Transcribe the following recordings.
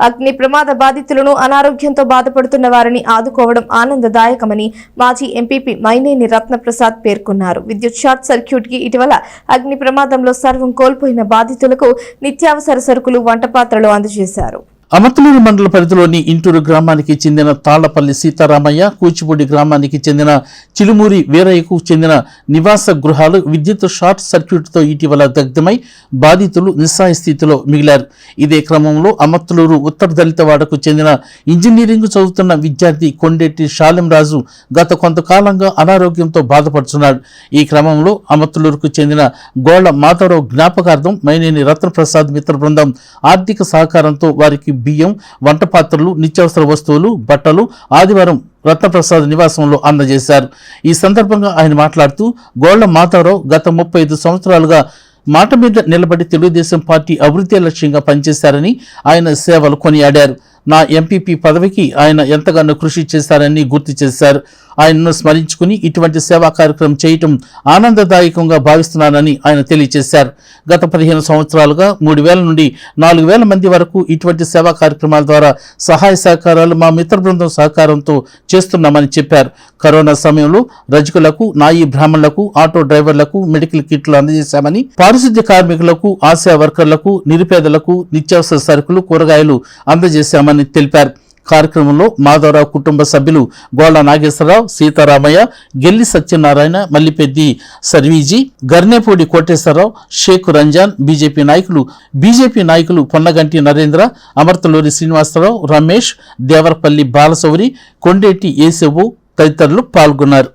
అగ్ని ప్రమాద బాధితులను అనారోగ్యంతో బాధపడుతున్న వారిని ఆదుకోవడం ఆనందదాయకమని మాజీ ఎంపీపీ మైనేని రత్నప్రసాద్ పేర్కొన్నారు. విద్యుత్ షార్ట్ సర్క్యూట్కి ఇటీవల అగ్ని ప్రమాదంలో సర్వం కోల్పోయిన బాధితులకు నిత్యావసర సరుకులు వంట పాత్రలు అందజేశారు. అమర్తలూరు మండల పరిధిలోని ఇంటూరు గ్రామానికి చెందిన తాళ్ళపల్లి సీతారామయ్య కూచిపూడి గ్రామానికి చెందిన చిలుమూరి వీరయ్యకు చెందిన నివాస గృహాలు విద్యుత్ షార్ట్ సర్క్యూట్తో ఇటీవల దగ్ధమై బాధితులు నిస్సాయ స్థితిలో మిగిలారు. ఇదే క్రమంలో అమర్తలూరు ఉత్తర దళితవాడకు చెందిన ఇంజనీరింగ్ చదువుతున్న విద్యార్థి కొండెట్టి శాలింరాజు గత కొంతకాలంగా అనారోగ్యంతో బాధపడుతున్నాడు. ఈ క్రమంలో అమర్తలూరుకు చెందిన గోళ్ళ మాధవరావు జ్ఞాపకార్థం మైనేని రత్నప్రసాద్ మిత్ర బృందం ఆర్థిక సహకారంతో వారికి బియ్యం వంట పాత్రలు నిత్యావసర వస్తువులు బట్టలు ఆదివారం రత్నప్రసాద్ నివాసంలో అందజేశారు. ఈ సందర్భంగా ఆయన మాట్లాడుతూ గోళ్ళ మాతారావు గత ముప్పై ఐదు సంవత్సరాలుగా మాట మీద నిలబడి తెలుగుదేశం పార్టీ అభివృద్ధి లక్ష్యంగా పనిచేశారని ఆయన సేవలు కొనియాడారు. నా ఎంపీపీ పదవికి ఆయన ఎంతగానో కృషి చేశారని గుర్తు చేశారు. ఆయనను స్మరించుకుని ఇటువంటి సేవా కార్యక్రమం చేయటం ఆనందదాయకంగా భావిస్తున్నానని ఆయన తెలియజేశారు గత పదిహేను సంవత్సరాలుగా మూడు వేల నుండి నాలుగు వేల మంది వరకు ఇటువంటి సేవా కార్యక్రమాల ద్వారా సహాయ సహకారాలు మా మిత్ర బృందం సహకారంతో చేస్తున్నామని చెప్పారు. కరోనా సమయంలో రజకులకు నాయి బ్రాహ్మణులకు ఆటో డ్రైవర్లకు మెడికల్ కిట్లు అందజేశామని పారిశుద్ధ్య కార్మికులకు ఆశా వర్కర్లకు నిరుపేదలకు నిత్యావసర సరుకులు కూరగాయలు అందజేశామని తెలిపారు. కార్యక్రమంలో మాధవరావు కుటుంబ సభ్యులు గోళ్ళ నాగేశ్వరరావు సీతారామయ్య గెల్లి సత్యనారాయణ మల్లిపెద్ది సర్వీజీ గర్నేపూడి కోటేశ్వరరావు షేక్ రంజాన్ బీజేపీ నాయకులు బీజేపీ నాయకులు పొన్నగంటి నరేంద్ర అమర్తలూరి శ్రీనివాసరావు రమేష్ దేవరపల్లి బాలసౌరి కొండేటి ఏసవు తదితరులు పాల్గొన్నారు.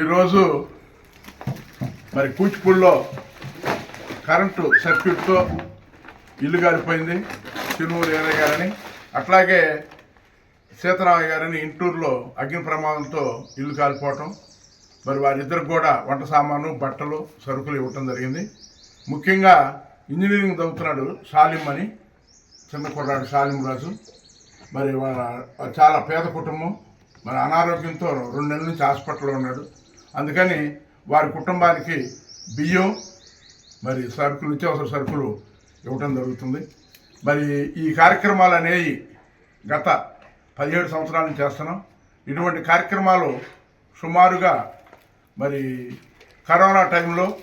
ఈరోజు మరి కూచిపూడిలో కరెంటు సర్క్యూట్తో ఇల్లు గారిపోయింది. చిరుమూరు ఏరయ్య గారని అట్లాగే సీతారామయ్య గారని ఇంటూరులో అగ్ని ప్రమాదంతో ఇల్లు కాలిపోవటం. మరి వారిద్దరికి కూడా వంట సామాను బట్టలు సరుకులు ఇవ్వటం జరిగింది. ముఖ్యంగా ఇంజనీరింగ్ చదువుతున్నాడు షాలిం అని చిన్న కుర్రాడు షాలిం రాజు. మరి చాలా పేద కుటుంబం. మరి అనారోగ్యంతో రెండు నెలల నుంచి హాస్పిటల్లో ఉన్నాడు. అందుకని వారి కుటుంబానికి బియ్యం మరి సరుకులు నిత్యావసర సరుకులు ఇవ్వటం జరుగుతుంది. మరి ఈ కార్యక్రమాలు అనేవి గత పదిహేడు సంవత్సరాల నుంచి చేస్తున్నాం. ఇటువంటి కార్యక్రమాలు సుమారుగా మరి కరోనా టైంలో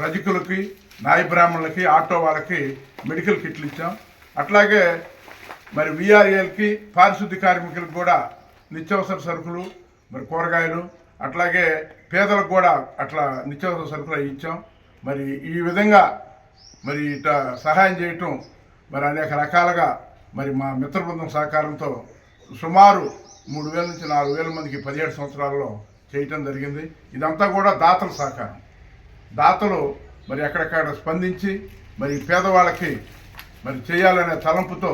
రజకులకి నాయ బ్రాహ్మణులకి ఆటో వాళ్ళకి మెడికల్ కిట్లు ఇచ్చాం. అట్లాగే మరి విఆర్ఏలకి పారిశుద్ధ్య కార్మికులకు కూడా నిత్యావసర సరుకులు మరి కూరగాయలు అట్లాగే పేదలకు కూడా అట్లా నిత్యావసర సరుకులు అవి ఇచ్చాం. మరి ఈ విధంగా మరి ఇట సహాయం చేయటం మరి అనేక రకాలుగా మరి మా మిత్ర బృందం సహకారంతో సుమారు మూడు వేల నుంచి నాలుగు వేల మందికి పదిహేడు సంవత్సరాల్లో చేయటం జరిగింది. ఇదంతా కూడా దాతల సహకారం. దాతలు మరి ఎక్కడెక్కడ స్పందించి మరి పేదవాళ్ళకి మరి చేయాలనే తలంపుతో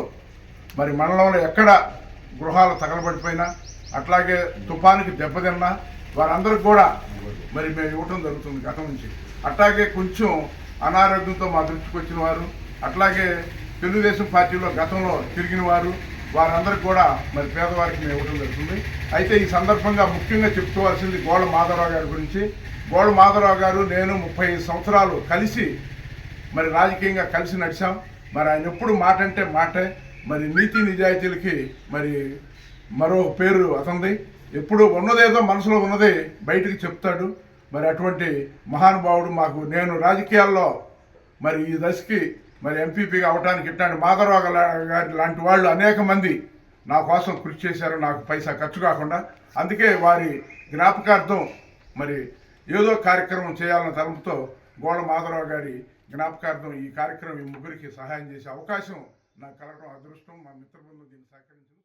మరి మండలంలో ఎక్కడ గృహాలు తగలబడిపోయినా అట్లాగే తుఫానికి దెబ్బతిన్నా వారందరికి కూడా మరి మేము ఇవ్వటం జరుగుతుంది గతం నుంచి. అట్లాగే కొంచెం అనారోగ్యంతో మా దృష్టికి వచ్చిన వారు అట్లాగే తెలుగుదేశం పార్టీలో గతంలో తిరిగిన వారు వారందరికి కూడా మరి పేదవారికి మేము ఇవ్వడం జరుగుతుంది. అయితే ఈ సందర్భంగా ముఖ్యంగా చెప్పుకోవాల్సింది గోళ మాధవరావు గారి గురించి. గోళ మాధవరావు గారు నేను ముప్పై సంవత్సరాలు కలిసి మరి రాజకీయంగా కలిసి నడిచాం. మరి ఆయన ఎప్పుడు మాట అంటే మాటే మరి నీతి నిజాయితీలకి మరి మరో పేరు అతంది ఎప్పుడు ఉన్నదేదో మనసులో ఉన్నది బయటికి చెప్తాడు. మరి అటువంటి మహానుభావుడు మాకు నేను రాజకీయాల్లో మరి ఈ దశకి మరి ఎంపీపీగా అవడానికి ఇట్లాంటి మాధవరావు గారి లాంటి వాళ్ళు అనేక మంది నా కోసం కృషి చేశారు. నాకు పైసా ఖర్చు కాకుండా అందుకే వారి జ్ఞాపకార్థం మరి ఏదో కార్యక్రమం చేయాలన్న తలంపుతో గోడ మాధవరావు గారి జ్ఞాపకార్థం ఈ కార్యక్రమం ఈ ముగ్గురికి సహాయం చేసే అవకాశం నాకు కలగడం అదృష్టం. మా మిత్రబృందం దీన్ని సహకరించింది.